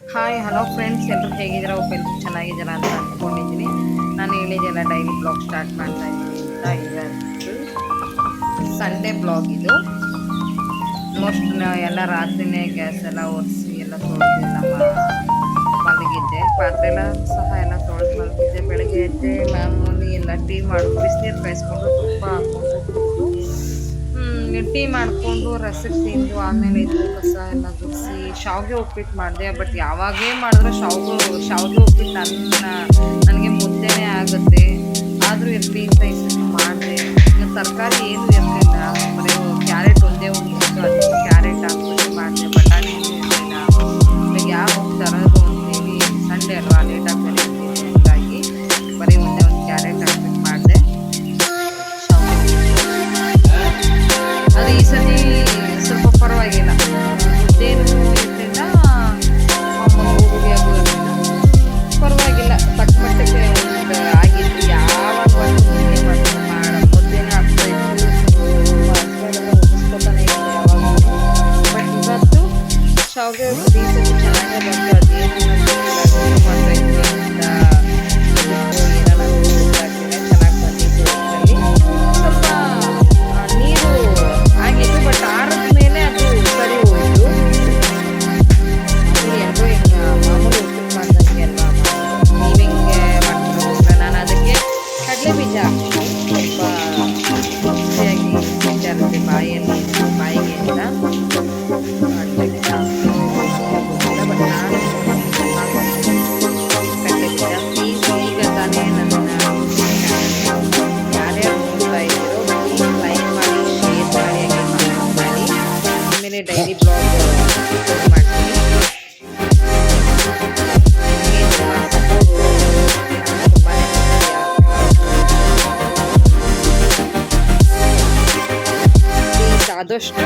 Hi hello friends ಎಲ್ಲರೂ ಹೇಗಿದ್ದೀರಾ? ಎಲ್ಲರೂ ಚೆನ್ನಾಗಿದ್ದೀರಾ ಅಂತ ಅಂದ್ಕೊಂಡಿದ್ದೀನಿ ನಾನು ಹೇಳಿದ್ದೆಲ್ಲ ಡೈಲಿ ಬ್ಲಾಗ್ ಸ್ಟಾರ್ಟ್ ಮಾಡ್ತಾ ಇದ್ದೀನಿ ಸಂಡೇ ಬ್ಲಾಗ್ ಇದು. ಮೋಸ್ಟ್ ಎಲ್ಲ ರಾತ್ರಿನೇ ಗ್ಯಾಸ್ ಎಲ್ಲ ಒರೆಸಿ ಎಲ್ಲ ತೊಳೆದು ನಮ್ಮ ಮಲಗಿದ್ದೆ. ಪಾತ್ರೆ ಎಲ್ಲ ಸಹ ಎಲ್ಲ ತೊಳೆದು ಮಲಗಿದ್ದೆ. ಬೆಳಗ್ಗೆ ಎದ್ದೆ ಮಾಮೂಲಿ ಎಲ್ಲ ಟೀ ಮಾಡಿ ಬಿಸಿನೀರು ಕಾಯಿಸ್ಕೊಂಡು ಟೀ ಮಾಡಿಕೊಂಡು ರಸಕ್ಕೆ ತಿಂದು ಆಮೇಲೆ ಇದು ಕಸ ಎಲ್ಲ ಗುಡಿಸಿ ಶಾವಿಗೆ ಉಪ್ಪಿಟ್ಟು ಮಾಡಿದೆ. ಬಟ್ ಯಾವಾಗೇ ಮಾಡಿದ್ರೆ ಶಾವಿಗೆ ಶಾವಿಗೆ ಉಪ್ಪಿಟ್ಟು ನನ್ನ, ನನಗೆ ಮುದ್ದೆನೇ ಆಗುತ್ತೆ. ಆದರೂ ಇರಲಿ ಅಂತ ಇಷ್ಟು ಮಾಡಿದೆ. ತರಕಾರಿ ಏನು ಈ ಸತಿ ಪರವಾಗಿಲ್ಲ ಏನು ಮಾಮೂಲಿ ಹುಡುಗಿ ಆಗೋದಿಲ್ಲ ಪರವಾಗಿಲ್ಲ ತಕ್ಕ ಮಟ್ಟಕ್ಕೆ ಆಗಿತ್ತು ಯಾವಾಗ ಒಂದು ಮುದ್ದೆ ಮಾಡ್ಕೊಂಡು ಮಾಡ ಮುದ್ದೆನೇ ಆಗ್ತಾ ಇತ್ತು ಹಸ್ಬೆಂಡೆಲ್ಲ ಒಪ್ಪಿಸ್ಕೊತಾನೆ ಇದ್ದೆ ಯಾವಾಗ ಬಟ್ ಇವತ್ತು ಶಾವಿಗೆ ಈ Yeah. ಆದಷ್ಟು